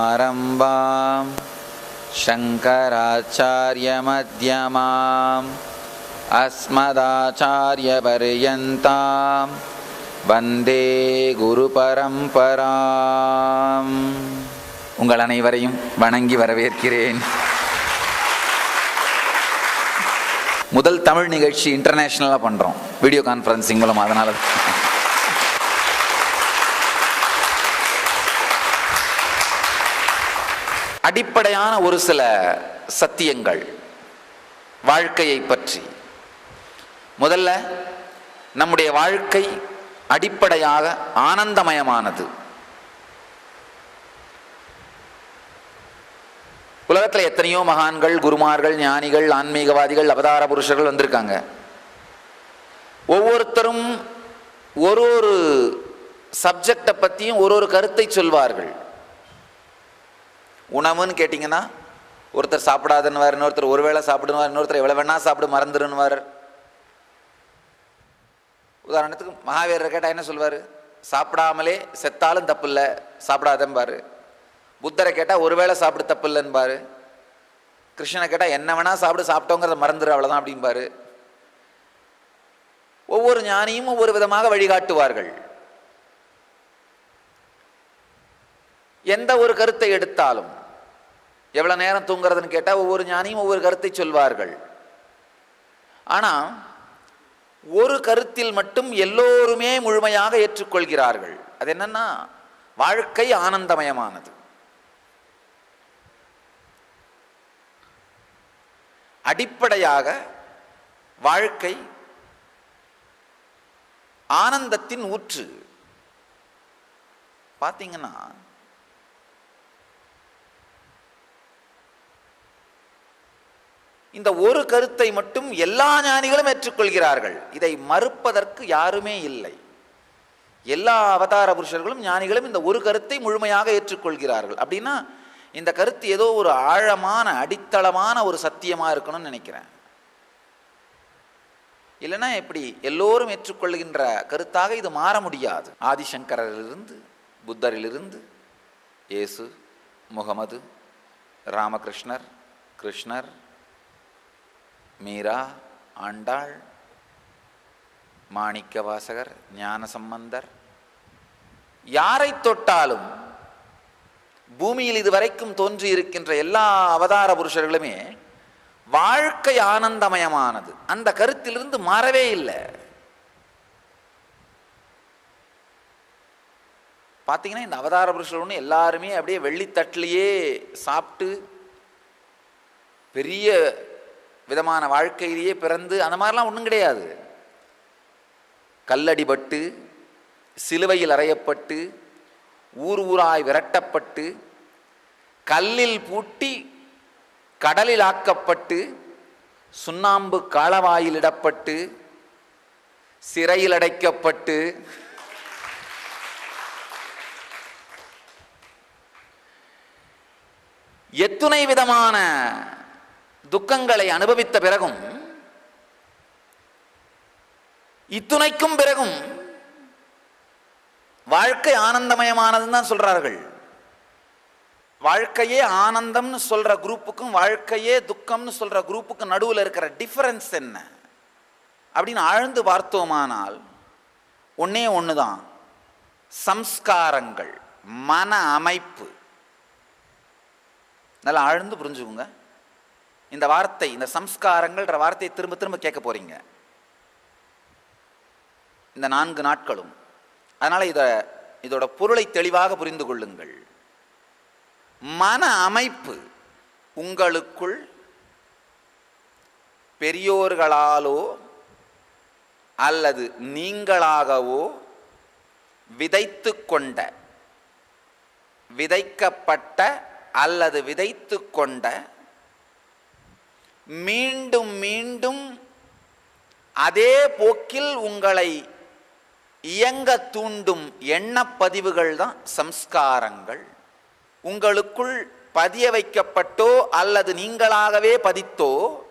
सदाशिवसमारम्भां शङ्कराचार्यमध्यमाम् अस्मदाचार्यपर्यन्तां வந்தே குரு பரம்பராம் உங்கள் அனைவரையும் வணங்கி வரவேற்கிறேன் முதல் தமிழ் நிகழ்ச்சி இன்டர்நேஷ்னலாக பண்ணுறோம் வீடியோ கான்ஃபரன்சிங் மூலம் அதனால அடிப்படையான ஒரு சில சத்தியங்கள் வாழ்க்கையை பற்றி. முதல்ல நம்முடைய வாழ்க்கை அடிப்படையாக ஆனந்தமயமானது. உலகத்தில் எத்தனையோ மகான்கள் குருமார்கள் ஞானிகள் ஆன்மீகவாதிகள் அவதார புருஷர்கள் வந்திருக்காங்க. ஒவ்வொருத்தரும் ஒரு ஒரு சப்ஜெக்டை பற்றியும் ஒரு ஒரு கருத்தை சொல்வார்கள். உணவுன்னு கேட்டிங்கன்னா ஒருத்தர் சாப்பிடாதன்னுவார் இன்னொருத்தர் ஒரு வேளை சாப்பிடுவார் இன்னொருத்தர் எவ்வளோ வேணால் சாப்பிடு மறந்துடுன்னுவார் உதாரணத்துக்கு மகாவீரர் கேட்டால் என்ன சொல்வார்? சாப்பிடாமலே செத்தாலும் தப்பு இல்லை சாப்பிடாதம்பார் புத்தரை கேட்டால் ஒருவேளை சாப்பிடு தப்பு இல்லைன்பாரு கிருஷ்ணனை கேட்டால் என்ன வேணால் சாப்பிடு சாப்பிட்டோங்கிறத மறந்துடு அவ்வளோதான் அப்படிம்பாரு ஒவ்வொரு ஞானியும் ஒவ்வொரு விதமாக வழிகாட்டுவார்கள். எந்த ஒரு கருத்தை எடுத்தாலும் எவ்வளோ நேரம் தூங்குறதுன்னு கேட்டால் ஒவ்வொரு ஞானியும் ஒவ்வொரு கருத்தை சொல்வார்கள். ஆனால் ஒரு கருத்தில் மட்டும் எல்லோருமே முழுமையாக ஏற்றுக்கொள்கிறார்கள். அது என்னன்னா வாழ்க்கை ஆனந்தமயமானது. அடிப்படையாக வாழ்க்கை ஆனந்தத்தின் ஊற்று. பார்த்தீங்கன்னா இந்த ஒரு கருத்தை மட்டும் எல்லா ஞானிகளும் ஏற்றுக்கொள்கிறார்கள். இதை மறுப்பதற்கு யாருமே இல்லை. எல்லா அவதார புருஷர்களும் ஞானிகளும் இந்த ஒரு கருத்தை முழுமையாக ஏற்றுக்கொள்கிறார்கள். அப்படின்னா இந்த கருத்து ஏதோ ஒரு ஆழமான அடித்தளமான ஒரு சத்தியமாக இருக்கணும்னு நினைக்கிறேன். இல்லைன்னா எப்படி எல்லோரும் ஏற்றுக்கொள்கின்ற கருத்தாக இது மாற முடியாது. ஆதிசங்கரிலிருந்து புத்தரிலிருந்து இயேசு முகமது ராமகிருஷ்ணர் கிருஷ்ணர் மீரா ஆண்டாள் மாணிக்க வாசகர் ஞான சம்பந்தர். யாரை தொட்டாலும் பூமியில் இதுவரைக்கும் தோன்றி இருக்கின்ற எல்லா அவதார புருஷர்களுமே வாழ்க்கை ஆனந்தமயமானது. அந்த கருத்திலிருந்து மாறவே இல்லை. பார்த்தீங்கன்னா இந்த அவதார புருஷர்கள் எல்லாருமே அப்படியே வெள்ளித்தட்டிலேயே சாப்பிட்டு பெரிய விதமான வாழ்க்கையிலேயே பிறந்து அந்த மாதிரிலாம் ஒன்றும் கிடையாது. கல்லடிபட்டு சிலுவையில் அறையப்பட்டு ஊர் ஊராய் விரட்டப்பட்டு கல்லில் பூட்டி கடலில் ஆக்கப்பட்டு சுண்ணாம்பு காலவாயிலிடப்பட்டு சிறையில் அடைக்கப்பட்டு. எத்துணை விதமான துக்கங்களை அனுபவித்த பிறகும் இத்துணைக்கும் பிறகும் வாழ்க்கை ஆனந்தமயமானதுன்னு தான் சொல்றார்கள். வாழ்க்கையே ஆனந்தம்னு சொல்ற குரூப்புக்கும் வாழ்க்கையே துக்கம்னு சொல்ற குரூப்புக்கும் நடுவில் இருக்கிற டிஃபரன்ஸ் என்ன? அப்படின்னு ஆழ்ந்து பார்த்தோமானால் ஒன்னே ஒன்று தான் சம்ஸ்காரங்கள் மன அமைப்பு. நல்லா ஆழ்ந்து புரிஞ்சுக்குங்க. இந்த வார்த்தை இந்த சம்ஸ்காரங்கள்ன்ற வார்த்தையை திரும்ப திரும்ப கேட்க போறீங்க. இந்த நான்கு நாட்களும். அதனால இதை இதோட பொருளை தெளிவாக புரிந்து கொள்ளுங்கள். மன அமைப்பு உங்களுக்குள் பெரியோர்களாலோ அல்லது நீங்களாகவோ விதைத்து கொண்ட விதைக்கப்பட்ட அல்லது விதைத்து கொண்ட மீண்டும் மீண்டும் அதே போக்கில் உங்களை இயங்க தூண்டும் எண்ணப்பதிவுகள் தான் சம்ஸ்காரங்கள். உங்களுக்குள் பதிய வைக்கப்பட்டோ அல்லது நீங்களாகவே பதித்தோ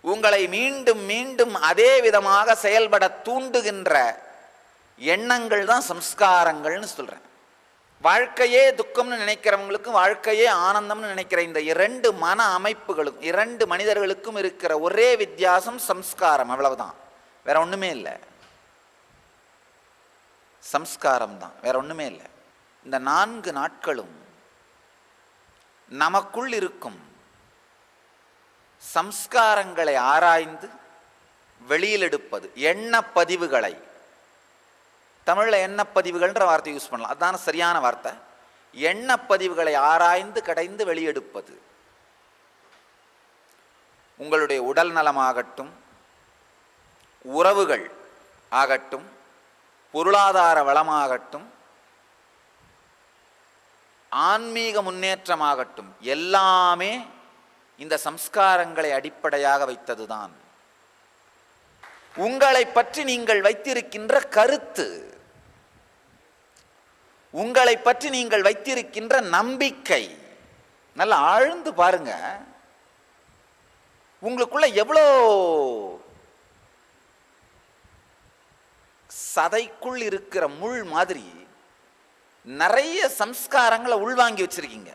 உங்களை மீண்டும் மீண்டும் அதே விதமாக செயல்பட தூண்டுகின்ற எண்ணங்கள் தான் சம்ஸ்காரங்கள்னு சொல்கிறேன் வாழ்க்கையே துக்கம்னு நினைக்கிறவங்களுக்கும் வாழ்க்கையே ஆனந்தம்னு நினைக்கிற இந்த இரண்டு மன அமைப்புகளும் இரண்டு மனிதர்களுக்கும் இருக்கிற ஒரே வித்தியாசம் சம்ஸ்காரம் அவ்வளவுதான். வேற ஒண்ணுமே இல்லை. சம்ஸ்காரம் தான் வேற ஒண்ணுமே இல்லை. இந்த நான்கு நாட்களும் நமக்குள் இருக்கும் சம்ஸ்காரங்களை ஆராய்ந்து வெளியில் எடுப்பது எண்ண பதிவுகளை தமிழில் எண்ணப்பதிவுகள்ன்ற வார்த்தை யூஸ் பண்ணலாம். அதுதான சரியான வார்த்தை. எண்ணப்பதிவுகளை ஆராய்ந்து கடைந்து வெளியெடுப்பது. உங்களுடைய உடல் நலமாகட்டும் உறவுகள் ஆகட்டும் பொருளாதார வளமாகட்டும் ஆன்மீக முன்னேற்றமாகட்டும் எல்லாமே இந்த சம்ஸ்காரங்களை அடிப்படையாக வைத்ததுதான். உங்களை பற்றி நீங்கள் வைத்திருக்கின்ற கருத்து. உங்களை பற்றி நீங்கள் வைத்திருக்கின்ற நம்பிக்கை. நல்லா ஆழ்ந்து பாருங்க. உங்களுக்குள்ள எவ்வளோ சதைக்குள் இருக்கிற முள் மாதிரி நிறைய சம்ஸ்காரங்களை உள்வாங்கி வச்சிருக்கீங்க.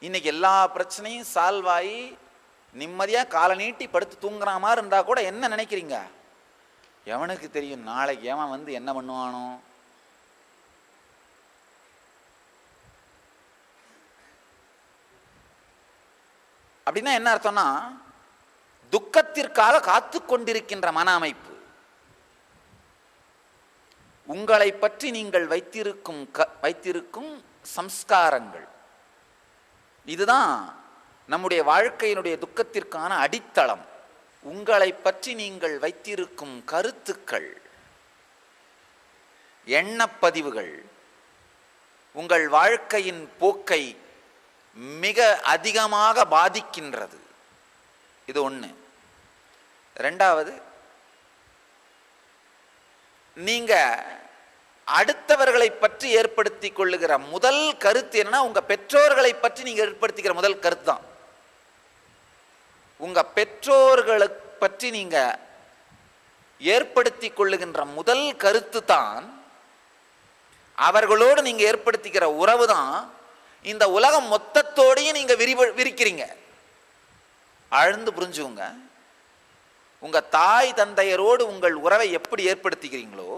இன்னைக்கு எல்லா பிரச்சனையும் சால்வ் ஆகி நிம்மதியாக காலை நீட்டி படுத்து தூங்குற மாதிரி இருந்தால் கூட என்ன நினைக்கிறீங்க? எவனுக்கு தெரியும்? நாளைக்கு ஏவன் வந்து என்ன பண்ணுவானோ? அப்படின்னா என்ன அர்த்தம்னா துக்கத்திற்காக காத்து கொண்டிருக்கின்ற மன அமைப்பு உங்களை பற்றி நீங்கள் வைத்திருக்கும் க- வைத்திருக்கும் சம்ஸ்காரங்கள். இதுதான் நம்முடைய வாழ்க்கையினுடைய துக்கத்திற்கான அடித்தளம். உங்களை பற்றி நீங்கள் வைத்திருக்கும் கருத்துக்கள் எண்ணப்பதிவுகள் உங்கள் வாழ்க்கையின் போக்கை மிக அதிகமாக பாதிக்கின்றது. இது ஒன்று ரெண்டாவது நீங்கள் அடுத்தவர்களை பற்றி ஏற்படுத்தி கொள்ளுகிற முதல் கருத்து என்னன்னா உங்கள் பெற்றோர்களை பற்றி நீங்கள் ஏற்படுத்திக்கிற முதல் கருத்து தான் உங்கள் பெற்றோர்களை பற்றி நீங்கள் ஏற்படுத்தி கொள்ளுகின்ற முதல் கருத்து தான் அவர்களோடு நீங்கள் ஏற்படுத்திக்கிற உறவு தான் இந்த உலகம் மொத்தத்தோடையும் நீங்கள் விரிவ விரிக்கிறீங்க. ஆழ்ந்து புரிஞ்சுங்க உங்கள் தாய் தந்தையரோடு உங்கள் உறவை எப்படி ஏற்படுத்திக்கிறீங்களோ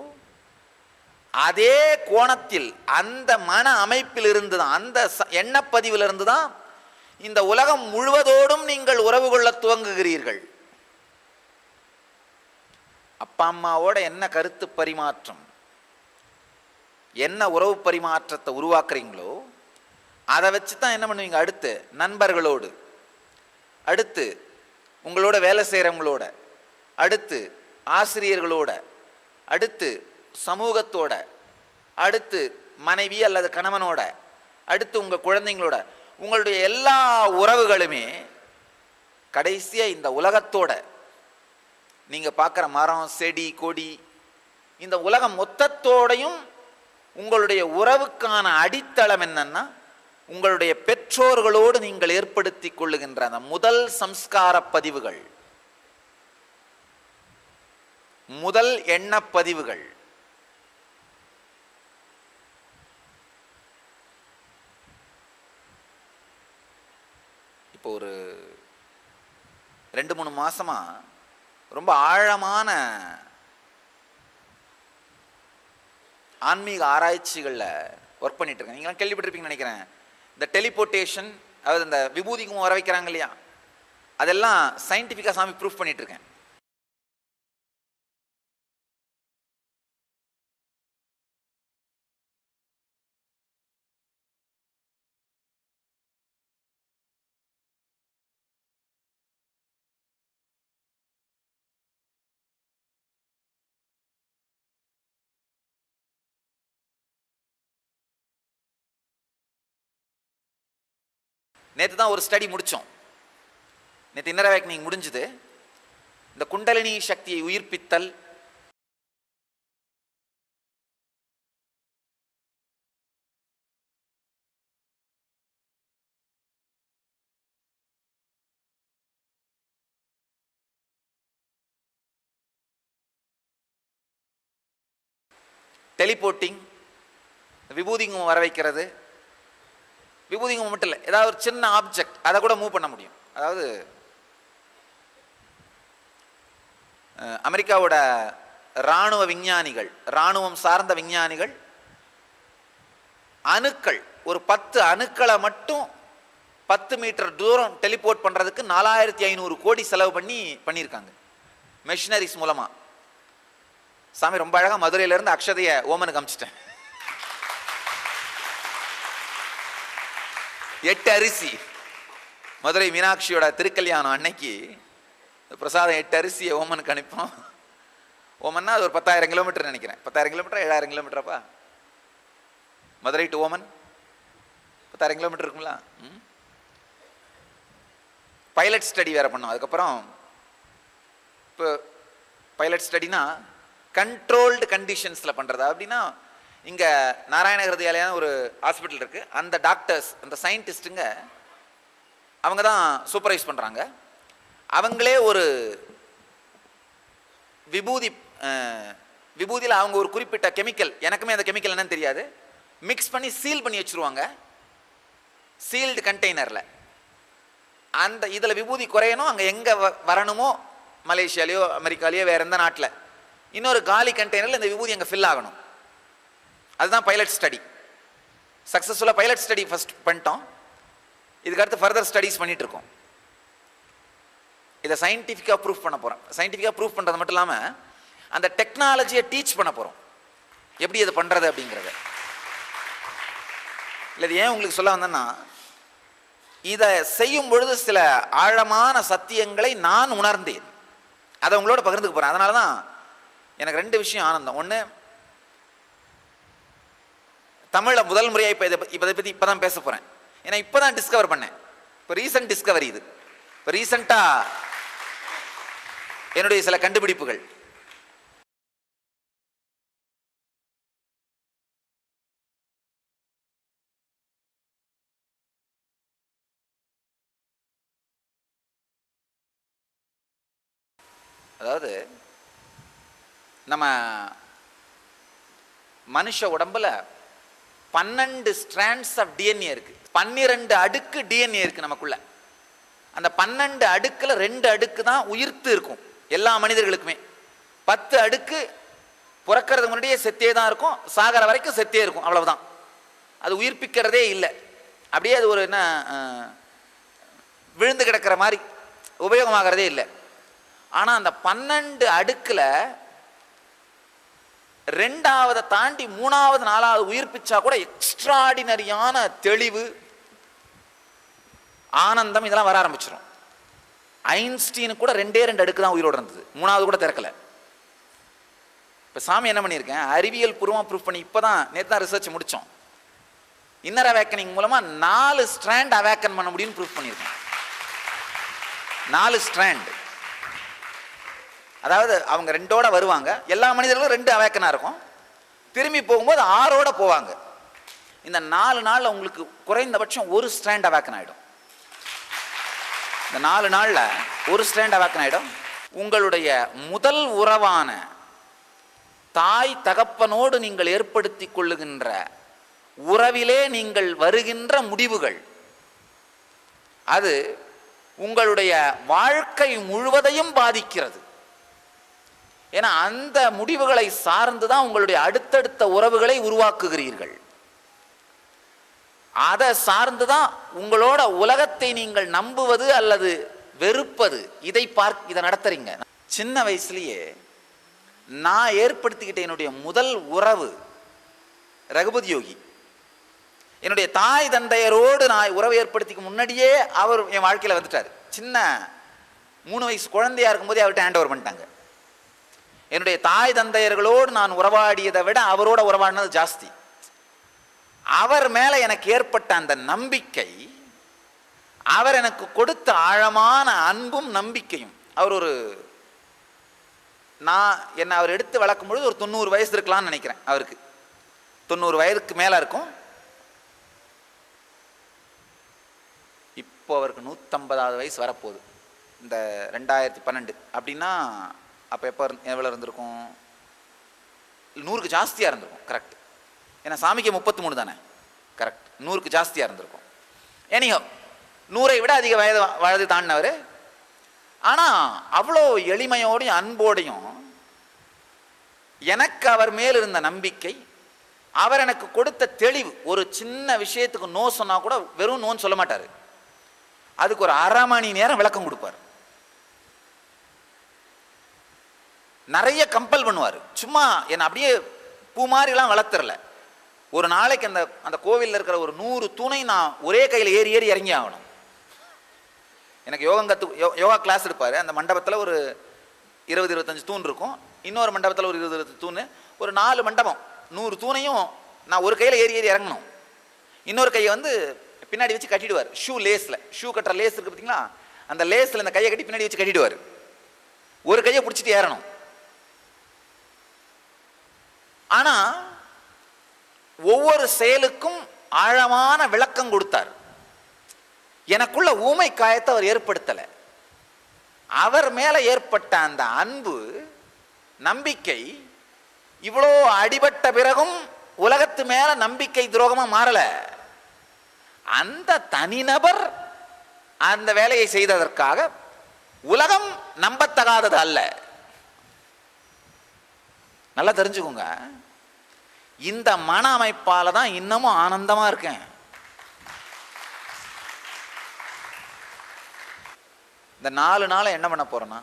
அதே கோணத்தில் அந்த மன அமைப்பிலிருந்து தான் அந்த ச- தான் இந்த உலகம் முழுவதோடும் நீங்கள் உறவு கொள்ள துவங்குகிறீர்கள். அப்பா அம்மாவோட என்ன கருத்து பரிமாற்றம்? என்ன உறவு பரிமாற்றத்தை உருவாக்குறீங்களோ அதை வச்சு தான் என்ன பண்ணுவீங்க? அடுத்து நண்பர்களோடு. அடுத்து உங்களோட வேலை செய்கிறவங்களோட அடுத்து ஆசிரியர்களோட. அடுத்து சமூகத்தோட. அடுத்து மனைவி அல்லது கணவனோட. அடுத்து உங்கள் குழந்தைங்களோட. உங்களுடைய எல்லா உறவுகளுமே கடைசியாக இந்த உலகத்தோட நீங்கள் பார்க்குற மரம் செடி கொடி இந்த உலகம் மொத்தத்தோடையும் உங்களுடைய உறவுக்கான அடித்தளம் என்னன்னா உங்களுடைய பெற்றோர்களோடு நீங்கள் ஏற்படுத்தி கொள்ளுகின்ற அந்த முதல் சம்ஸ்கார பதிவுகள். முதல் எண்ணப்பதிவுகள் இப்போ ஒரு ரெண்டு மூணு மாசமா ரொம்ப ஆழமான ஆன்மீக ஆராய்ச்சிகளில் ஒர்க் பண்ணிட்டு இருக்கேன் நீங்களாம் கேள்விப்பட்டிருப்பீங்கன்னு நினைக்கிறேன். இந்த டெலிபோர்ட்டேஷன் அதாவது இந்த விபூதிக்கும் வர வைக்கிறாங்க இல்லையா? அதெல்லாம் சயின்டிஃபிக்காக சாமி ப்ரூஃப் பண்ணிட்டு நேற்று தான் ஒரு ஸ்டடி முடித்தோம் நேற்று இன்னர் அவேக்னிங் முடிஞ்சுது. இந்த குண்டலினி சக்தியை உயிர்ப்பித்தல். டெலிபோட்டிங் விபூதிங்கும் வர வைக்கிறது. விபூதிங்க மட்டும் இல்லை. ஏதாவது ஒரு சின்ன ஆப்ஜெக்ட் அதை கூட மூவ் பண்ண முடியும். அதாவது அமெரிக்காவோட இராணுவ விஞ்ஞானிகள் இராணுவம் சார்ந்த விஞ்ஞானிகள் அணுக்கள் ஒரு பத்து அணுக்களை மட்டும் பத்து மீட்டர் தூரம் டெலிபோர்ட் பண்ணுறதுக்கு நாலாயிரத்தி ஐநூறு கோடி செலவு பண்ணி பண்ணியிருக்காங்க. மெஷினரிஸ் மூலமா. சாமி ரொம்ப அழகாக மதுரையிலேருந்து இருந்து ஓமனுக்கு அமிச்சிட்டேன். எட்டு அரிசி. மதுரை மீனாட்சியோட திருக்கல்யாணம் அன்னைக்கு பிரசாதம் எட்டு அரிசியை ஓமனுக்கு அனுப்போம் ஓமன்னா அது ஒரு பத்தாயிரம் கிலோமீட்டர் நினைக்கிறேன். பத்தாயிரம் கிலோமீட்டர் ஏழாயிரம் கிலோமீட்டராப்பா? Madurai to Oman. பத்தாயிரம் கிலோமீட்டர் இருக்குங்களா ம். பைலட் ஸ்டடி வேற பண்ணோம். அதுக்கப்புறம் இப்போ பைலட் ஸ்டடினா கண்ட்ரோல்டு கண்டிஷன்ஸில் பண்ணுறது அப்படின்னா இங்கே நாராயண ஹிருதயாலயான ஒரு ஹாஸ்பிட்டல் இருக்குது அந்த டாக்டர்ஸ் அந்த சயின்டிஸ்ட்டுங்க அவங்க தான் சூப்பர்வைஸ் பண்ணுறாங்க அவங்களே ஒரு விபூதி விபூதியில் அவங்க ஒரு குறிப்பிட்ட கெமிக்கல் எனக்குமே அந்த கெமிக்கல் என்னன்னு தெரியாது. மிக்ஸ் பண்ணி சீல் பண்ணி வச்சுருவாங்க. சீல்டு கண்டெய்னரில் அந்த இதில் விபூதி குறையணும். அங்கே எங்கே வரணுமோ? மலேசியாலேயோ அமெரிக்காலேயோ வேற எந்த நாட்டில். இன்னொரு காலி கண்டெய்னரில் இந்த விபூதி அங்கே ஃபில் ஆகணும். அதுதான் பைலட் ஸ்டடி சக்ஸஸ்ஃபுல்லாக பைலட் ஸ்டடி ஃபஸ்ட் பண்ணிட்டோம். இதுக்கு அடுத்து ஃபர்தர் ஸ்டடீஸ் பண்ணிட்டு இருக்கோம். இதை சயின்டிஃபிக்காக ப்ரூஃப் பண்ண போகிறோம் சயின்டிஃபிக்காக ப்ரூஃப் பண்ணுறது மட்டும் இல்லாமல் அந்த டெக்னாலஜியை டீச் பண்ண போகிறோம் எப்படி இதை பண்ணுறது அப்படிங்கிறத. இல்லை இது ஏன் உங்களுக்கு சொல்ல வந்தேன்னா இதை செய்யும் பொழுது சில ஆழமான சத்தியங்களை நான் உணர்ந்தேன். அதை உங்களோட பகிர்ந்துக்க போகிறேன் அதனால தான் எனக்கு ரெண்டு விஷயம் ஆனந்தம். ஒன்று தமிழில் முதல் முறையாக இப்போ இதை இப்போ இதை பற்றி இப்போ தான் பேச போகிறேன் ஏன்னா இப்போ தான் டிஸ்கவர் பண்ணேன். இப்போ ரீசன்ட் டிஸ்கவரி இது. இப்போ ரீசண்டாக என்னுடைய சில கண்டுபிடிப்புகள். அதாவது நம்ம மனுஷ உடம்புல பன்னெண்டு ஸ்ட்ராண்ட்ஸ் ஆஃப் டிஎன்ஏ இருக்கு. பன்னிரெண்டு அடுக்கு டிஎன்ஏ இருக்கு நமக்குள்ள. அந்த பன்னெண்டு அடுக்கில் ரெண்டு அடுக்கு தான் உயிர்த்து இருக்கும் எல்லா மனிதர்களுக்குமே. பத்து அடுக்கு பிறக்கிறதுக்கு முன்னாடியே செத்தே தான் இருக்கும் சாகர வரைக்கும் செத்தே இருக்கும் அவ்வளவுதான். அது உயிர்ப்பிக்கிறதே இல்லை. அப்படியே அது ஒரு என்ன விழுந்து கிடக்கிற மாதிரி உபயோகமாகிறதே இல்லை. ஆனால் அந்த பன்னெண்டு அடுக்கில் ரெண்டாவதை தாண்டி மூணாவது நாலாவது உயிர்ப்பிச்சா கூட எக்ஸ்ட்ராடினரியான தெளிவு ஆனந்தம் இதெல்லாம் வர ஆரம்பிச்சிடும் ஐன்ஸ்டீனு கூட ரெண்டே ரெண்டு அடுக்கு தான் உயிரோடு இருந்தது. மூணாவது கூட திறக்கல. இப்போ சாமி என்ன பண்ணியிருக்கேன்? அறிவியல் பூர்வமாக ப்ரூஃப் பண்ணி இப்போ தான் நேற்று தான் ரிசர்ச் முடித்தோம் இன்னர் அவேக்கனிங் மூலமாக நாலு ஸ்ட்ராண்ட் அவேக்கன் பண்ண முடியும்னு ப்ரூஃப் பண்ணியிருக்கேன். நாலு ஸ்ட்ராண்ட் அதாவது அவங்க ரெண்டோட வருவாங்க. எல்லா மனிதர்களும் ரெண்டு அவேக்கனாக இருக்கும். திரும்பி போகும்போது ஆறோட போவாங்க. இந்த நாலு நாளில் உங்களுக்கு குறைந்தபட்சம் ஒரு ஸ்ட்ராண்ட் அவேக்கன் ஆகிடும் இந்த நாலு நாளில் ஒரு ஸ்ட்ராண்ட் அவேக்கன் ஆகிடும் உங்களுடைய முதல் உறவான தாய் தகப்பனோடு நீங்கள் ஏற்படுத்தி கொள்ளுகின்ற உறவிலே நீங்கள் வருகின்ற முடிவுகள். அது உங்களுடைய வாழ்க்கை முழுவதையும் பாதிக்கிறது. ஏன்னா அந்த முடிவுகளை சார்ந்து தான் உங்களுடைய அடுத்தடுத்த உறவுகளை உருவாக்குகிறீர்கள். அதை சார்ந்து தான் உங்களோட உலகத்தை நீங்கள் நம்புவது அல்லது வெறுப்பது. இதை பார்க் இதை நடத்துறீங்க. சின்ன வயசுலயே நான் ஏற்படுத்திக்கிட்ட என்னுடைய முதல் உறவு ரகுபதி யோகி. என்னுடைய தாய் தந்தையரோடு நான் உறவு ஏற்படுத்திக்க முன்னாடியே அவர் என் வாழ்க்கையில் வந்துட்டார். சின்ன மூணு வயசு குழந்தையா இருக்கும்போதே அவர்கிட்ட ஹேண்ட் ஓவர் பண்ணிட்டாங்க. என்னுடைய தாய் தந்தையர்களோடு நான் உறவாடியதை விட அவரோட உறவாடினது ஜாஸ்தி. அவர் மேல எனக்கு ஏற்பட்ட அந்த நம்பிக்கை அவர் எனக்கு கொடுத்த ஆழமான அன்பும் நம்பிக்கையும். அவர் ஒரு நான் என்னை அவர் எடுத்து வளர்க்கும் பொழுது ஒரு தொண்ணூறு வயசு இருக்கலாம்னு நினைக்கிறேன் அவருக்கு. தொண்ணூறு வயதுக்கு மேலே இருக்கும். இப்போ அவருக்கு நூற்றம்பதாவது வயசு வரப்போகுது. இந்த ரெண்டாயிரத்தி பன்னெண்டு. அப்படின்னா அப்போ எப்போ எவ்வளோ இருந்திருக்கும்? நூறுக்கு ஜாஸ்தியாக இருந்திருக்கும் கரெக்ட் ஏன்னா சாமிக்கு முப்பத்தி மூணு தானே? கரெக்ட் நூறுக்கு ஜாஸ்தியாக இருந்திருக்கும். ஏனியோ நூறை விட அதிக வயது வயது தாண்டினவர். ஆனால் அவ்வளோ எளிமையோடையும் அன்போடையும் எனக்கு அவர் மேல் இருந்த நம்பிக்கை அவர் எனக்கு கொடுத்த தெளிவு ஒரு சின்ன விஷயத்துக்கு நோ சொன்னால் கூட வெறும் நோன்னு சொல்ல மாட்டார். அதுக்கு ஒரு அரை மணி நேரம் விளக்கம் கொடுப்பார். நிறைய கம்பல் பண்ணுவார். சும்மா என்னை அப்படியே பூ மாதிரிலாம் வளர்த்துறல. ஒரு நாளைக்கு அந்த அந்த கோவிலில் இருக்கிற ஒரு நூறு துணை நான் ஒரே கையில் ஏறி ஏறி இறங்கி ஆகணும். எனக்கு யோகம் கற்று யோகா கிளாஸ் எடுப்பார். அந்த மண்டபத்தில் ஒரு இருபது இருபத்தஞ்சு தூண் இருக்கும். இன்னொரு மண்டபத்தில் ஒரு இருபது இருபது தூண். ஒரு நாலு மண்டபம். நூறு தூணையும் நான் ஒரு கையில் ஏறி ஏறி இறங்கணும். இன்னொரு கையை வந்து பின்னாடி வச்சு கட்டிடுவார். ஷூ லேஸில் ஷூ கட்டுற லேஸ் இருக்குது பார்த்தீங்களா அந்த லேஸில் இந்த கையை கட்டி பின்னாடி வச்சு கட்டிடுவார். ஒரு கையை பிடிச்சிட்டு ஏறணும். ஆனால் ஒவ்வொரு செயலுக்கும் ஆழமான விளக்கம் கொடுத்தார். எனக்குள்ள ஊமை காயத்தை அவர் ஏற்படுத்தலை. அவர் மேல ஏற்பட்ட அந்த அன்பு நம்பிக்கை இவ்வளோ அடிபட்ட பிறகும் உலகத்து மேல நம்பிக்கை துரோகமா மாறல. அந்த தனிநபர் அந்த வேலையை செய்ததற்காக உலகம் நம்பத்தகாதது அல்ல. நல்லா தெரிஞ்சுக்கோங்க. இந்த மன அமைப்பால தான் இன்னமும் ஆனந்தமா இருக்கேன். இந்த நாலு நாள் என்ன பண்ண போறேன்னா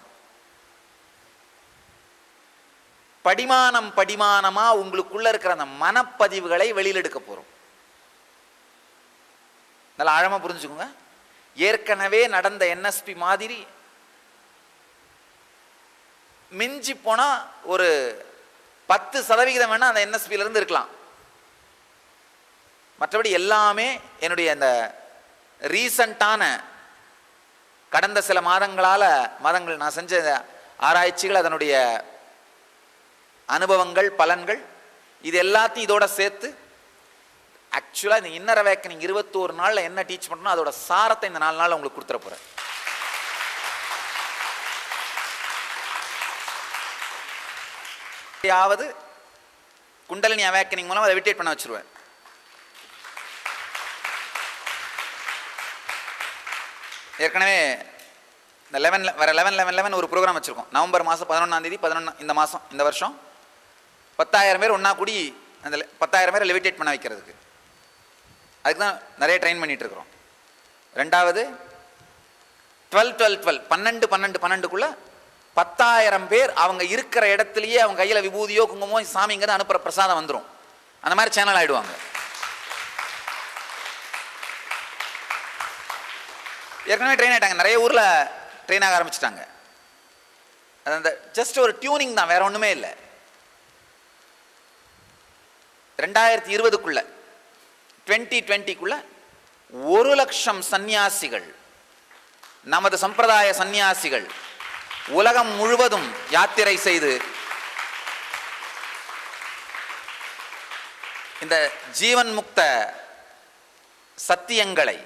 படிமானம் படிமானமா உங்களுக்குள்ள இருக்கிற அந்த மனப்பதிவுகளை வெளியில் எடுக்க போறோம். நல்லா ஆழமா புரிஞ்சுக்கோங்க. ஏற்கனவே நடந்த என்எஸ்பி மாதிரி மிஞ்சி போனா ஒரு பத்து சதவிகிதம் வேணால் அந்த என்எஸ்பியில இருந்து இருக்கலாம். மற்றபடி எல்லாமே என்னுடைய அந்த ரீசண்டான கடந்த சில மாதங்களால் மாதங்கள் நான் செஞ்ச ஆராய்ச்சிகள் அதனுடைய அனுபவங்கள் பலன்கள் இது எல்லாத்தையும் இதோட சேர்த்து ஆக்சுவலாக இந்த இன்னர் அவேக்கனிங் இருபத்தோரு நாளில் என்ன டீச் பண்ணணும் அதோட சாரத்தை இந்த நாலு நாள் உங்களுக்கு கொடுத்துட போகிறேன் யாவது குண்டலினி அவேக்கனிங் மூலம் அதை விட்டேட் பண்ண வச்சுருவேன். ஏற்கனவே இந்த லெவன் வர லெவன் லெவன் லெவன் ஒரு ப்ரோக்ராம் வச்சுருக்கோம். நவம்பர் மாதம் பதினொன்றாம் தேதி இந்த மாதம் இந்த வருஷம். பத்தாயிரம் பேர் ஒன்றா கூடி அந்த பத்தாயிரம் பேரை லெவிடேட் பண்ண வைக்கிறதுக்கு. அதுக்கு தான் நிறைய ட்ரெயின் பண்ணிகிட்ருக்குறோம் ரெண்டாவது டுவெல் டுவெல் டுவெல் பன்னெண்டு பன்னெண்டு பன்னெண்டுக்குள்ளே பத்தாயிரம் பேர் அவங்க இருக்கிற இடத்துலயே அவங்க கையில் விபூதியோ குங்குமோ சாமிங்கிறது அனுப்புகிற பிரசாதம் வந்துடும் அந்த மாதிரி சேனல் ஆயிடுவாங்க. ஏற்கனவே ட்ரெயின் ஆயிட்டாங்க. நிறைய ஊரில் ட்ரெயின் ஆக ஆரம்பிச்சிட்டாங்க. அது அந்த ஜஸ்ட் ஒரு டியூனிங் தான் வேற ஒன்றுமே இல்லை. ரெண்டாயிரத்தி இருபதுக்குள்ள டுவெண்ட்டி டுவெண்ட்டிக்குள்ள ஒரு லட்சம் சந்நியாசிகள் நமது சம்பிரதாய சந்நியாசிகள் உலகம் முழுவதும் யாத்திரை செய்து இந்த ஜீவன் முக்த சத்தியங்களை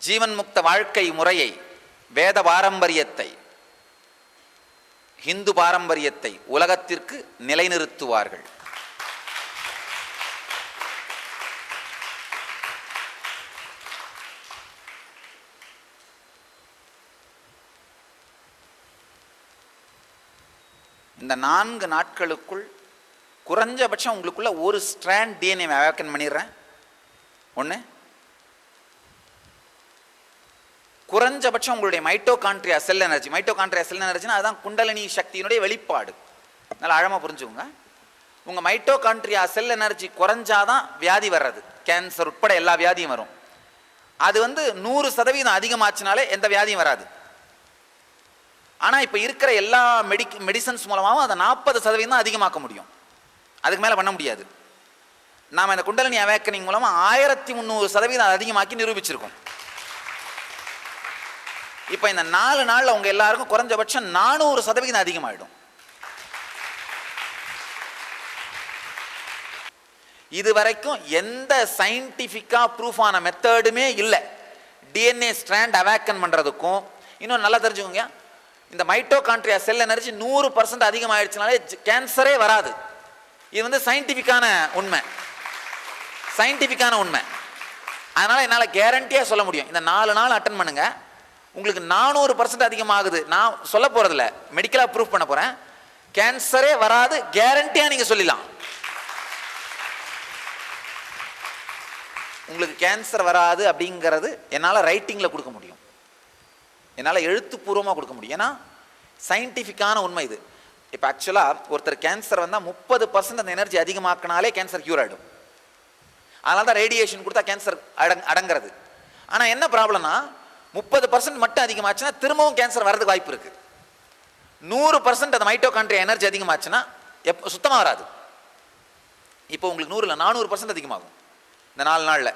ஜீவன் முக்த வாழ்க்கை முறையை வேத பாரம்பரியத்தை ஹிந்து பாரம்பரியத்தை உலகத்திற்கு நிலைநிறுத்துவார்கள். இந்த நான்கு நாட்களுக்குள் குறைஞ்சபட்சம் உங்களுக்குள்ள ஒரு ஸ்ட்ராண்ட் டிஎன்ஏ அவேக்கன் பண்ணிடுறேன். ஒன்று குறைஞ்சபட்சம் உங்களுடைய mitochondria cell energy mitochondria cell எனர்ஜினா அதுதான் குண்டலினி சக்தியினுடைய வெளிப்பாடு. நல்லா ஆழமாக புரிஞ்சுக்கோங்க. உங்கள் மைட்டோகான்ட்ரியா செல் எனர்ஜி குறைஞ்சாதான் வியாதி வர்றது. கேன்சர் உட்பட எல்லா வியாதியும் வரும். அது வந்து நூறு சதவீதம் அதிகமாச்சுனாலே எந்த வியாதியும் வராது. ஆனால் இப்போ இருக்கிற எல்லா மெடிக் மெடிசன்ஸ் மூலமாகவும் அதை நாற்பது சதவீதம் தான் அதிகமாக்க முடியும். அதுக்கு மேலே பண்ண முடியாது. நாம் இந்த குண்டலினி அவேக்கனிங் மூலமாக ஆயிரத்தி முந்நூறு சதவீதம் அதிகமாக்கி நிரூபிச்சிருக்கோம். இப்போ இந்த நாலு நாளில் உங்கள் எல்லாருக்கும் குறைஞ்சபட்சம் நானூறு சதவீதம் அதிகமாகிடும் இது வரைக்கும் எந்த சயின்டிஃபிக்காக ப்ரூஃப் ஆன மெத்தடுமே இல்லை டிஎன்ஏ ஸ்ட்ராண்ட் அவேக்கன் பண்ணுறதுக்கும் இன்னும் நல்லா தெரிஞ்சுக்கோங்க. இந்த மைட்டோகான்ட்ரியா செல் எனர்ஜி நூறு பர்சன்ட் அதிகமாகிடுச்சுனாலே கேன்சரே வராது. இது வந்து சயின்டிஃபிக்கான உண்மை. சயின்டிஃபிக்கான உண்மை. அதனால் என்னால் கேரண்டியாக சொல்ல முடியும். இந்த நாலு நாள் அட்டன் பண்ணுங்க. உங்களுக்கு நானூறு பர்சன்ட் அதிகமாகுது. நான் சொல்ல போகிறதில்ல மெடிக்கலாக ப்ரூஃப் பண்ண போகிறேன் கேன்சரே வராது. கேரண்டியாக நீங்கள் சொல்லிடலாம். உங்களுக்கு கேன்சர் வராது அப்படிங்கிறது என்னால் ரைட்டிங்கில் கொடுக்க முடியும். என்னால் எழுத்துப்பூர்வமாக கொடுக்க முடியும். ஏன்னா சயின்டிஃபிக்கான உண்மை இது. இப்போ ஆக்சுவலாக ஒருத்தர் கேன்சர் வந்தால் முப்பது பர்சன்ட் அந்த எனர்ஜி அதிகமாக்கினாலே கேன்சர் க்யூர் ஆகிடும் அதனால தான் ரேடியேஷன் கொடுத்தா கேன்சர் அடங் அடங்கிறது. ஆனால் என்ன ப்ராப்ளம்னா முப்பது பர்சன்ட் மட்டும் அதிகமாச்சுன்னா திரும்பவும் கேன்சர் வரதுக்கு வாய்ப்பு இருக்குது நூறு பர்சன்ட் அந்த மைட்டோகாண்ட்ரியா எனர்ஜி அதிகமாச்சுன்னா எப்போ சுத்தமாக வராது. இப்போ உங்களுக்கு நூறில் நானூறு பர்சன்ட் அதிகமாகும். இந்த நாலு நாளில்.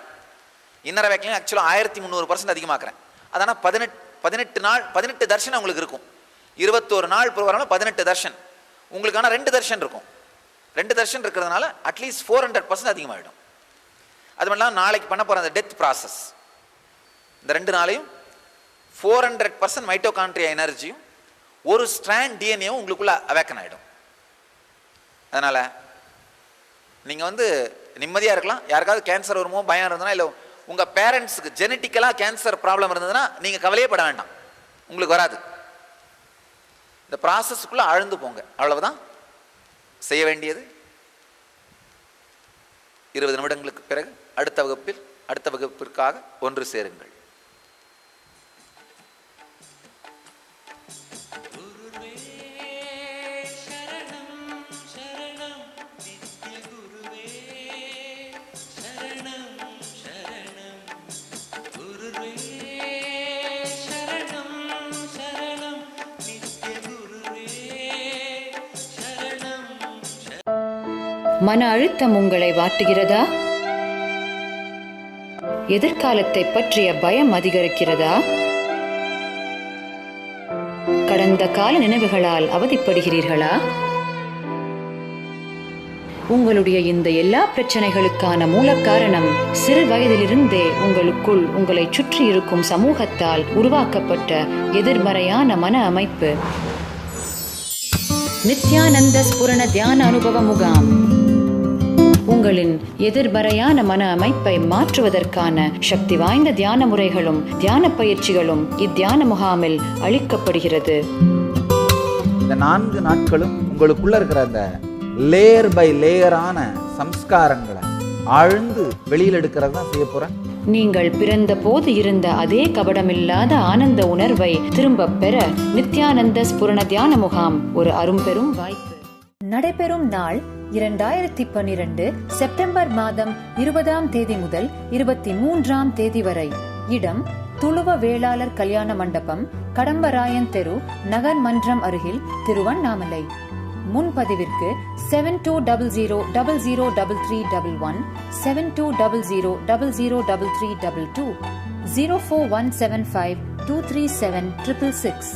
இன்னர வேக்கிலையும் ஆக்சுவலாக ஆயிரத்தி முந்நூறு பர்சன்ட் அதிகமாக்குறேன். அதனால் பதினெட்டு பதினெட்டு நாள் பதினெட்டு தர்ஷன் உங்களுக்கு இருக்கும். இருபத்தோரு நாள் ப்ரோக்ராமில் பதினெட்டு தர்ஷன். உங்களுக்கான ரெண்டு தர்ஷன் இருக்கும். ரெண்டு தர்ஷன் இருக்கிறதுனால at least four hundred percent அதிகமாகிடும் அது மட்டும் நாளைக்கு பண்ண போகிற அந்த டெத் ப்ராசஸ் இந்த ரெண்டு நாளையும் ஃபோர் ஹண்ட்ரட் பர்சன்ட் மைட்டோகான்ட்ரியா எனர்ஜியும் ஒரு ஸ்ட்ராண்ட் டிஎன்ஏவும் உங்களுக்குள்ளே அவேக்கன் ஆகிடும் அதனால் நீங்கள் வந்து நிம்மதியாக இருக்கலாம். யாருக்காவது கேன்சர் வருமோ பயம் இருந்ததுன்னா இல்லை உங்கள் பேரண்ட்ஸுக்கு ஜெனட்டிக்கலாக கேன்சர் ப்ராப்ளம் இருந்ததுன்னா நீங்கள் கவலையே பட வேண்டாம். உங்களுக்கு வராது. இந்த ப்ராசஸ்க்குள்ளே ஆழ்ந்து போங்க. அவ்வளவுதான். செய்ய வேண்டியது. இருபது நிமிடங்களுக்கு பிறகு அடுத்த வகுப்பில் அடுத்த வகுப்பிற்காக ஒன்று சேருங்கள். மன அழுத்தம் உங்களை வாட்டுகிறதா? எதிர்காலத்தை பற்றிய பயம் அதிகரிக்கிறதா? கடந்த கால நினைவுகளால் அவதிப்படுகிறீர்களா? உங்களுடைய இந்த எல்லா பிரச்சனைகளுக்கான மூல காரணம் சிறு வயதிலிருந்தே உங்களுக்குள் உங்களை சுற்றி இருக்கும் சமூகத்தால் உருவாக்கப்பட்ட எதிர்மறையான மன அமைப்பு. நித்யானந்த ஸ்புரண தியான அனுபவ முகாம். உங்களின் எதிர்மறையான மன அமைப்பை மாற்றுவதற்கான சக்தி வாய்ந்த தியான முறைகளும் தியான பயிற்சிகளும் இத்தியான முகாமில் அளிக்கப்படுகிறது. இந்த நான்கு நாட்களும் உங்களுக்குள்ள இருக்கிற அந்த லேயர் பை லேயரான சம்ஸ்காரங்களை ஆழ்ந்து வெளியில் எடுக்கிறது தான் செய்ய போறேன். நீங்கள் பிறந்த போது இருந்த அதே கபடமில்லாத ஆனந்த உணர்வை திரும்பப் பெற நித்யானந்த ஸ்புரண தியான முகாம் ஒரு அரும்பெரும் வாய்ப்பு. நடைபெறும் நாள் இரண்டாயிரத்தி பன்னிரண்டு செப்டம்பர் மாதம் இருபதாம் தேதி முதல் இருபத்தி மூன்றாம் தேதி வரை. இடம் துளுவ வேளாளர் கல்யாண மண்டபம் கடம்பராயன் தெரு நகர் மன்றம் அருகில் Tiruvannamalai. முன்பதிவிற்கு seven two double zero double zero double three double one seven two double zero double zero double three double two zero four one seven five two three seven triple six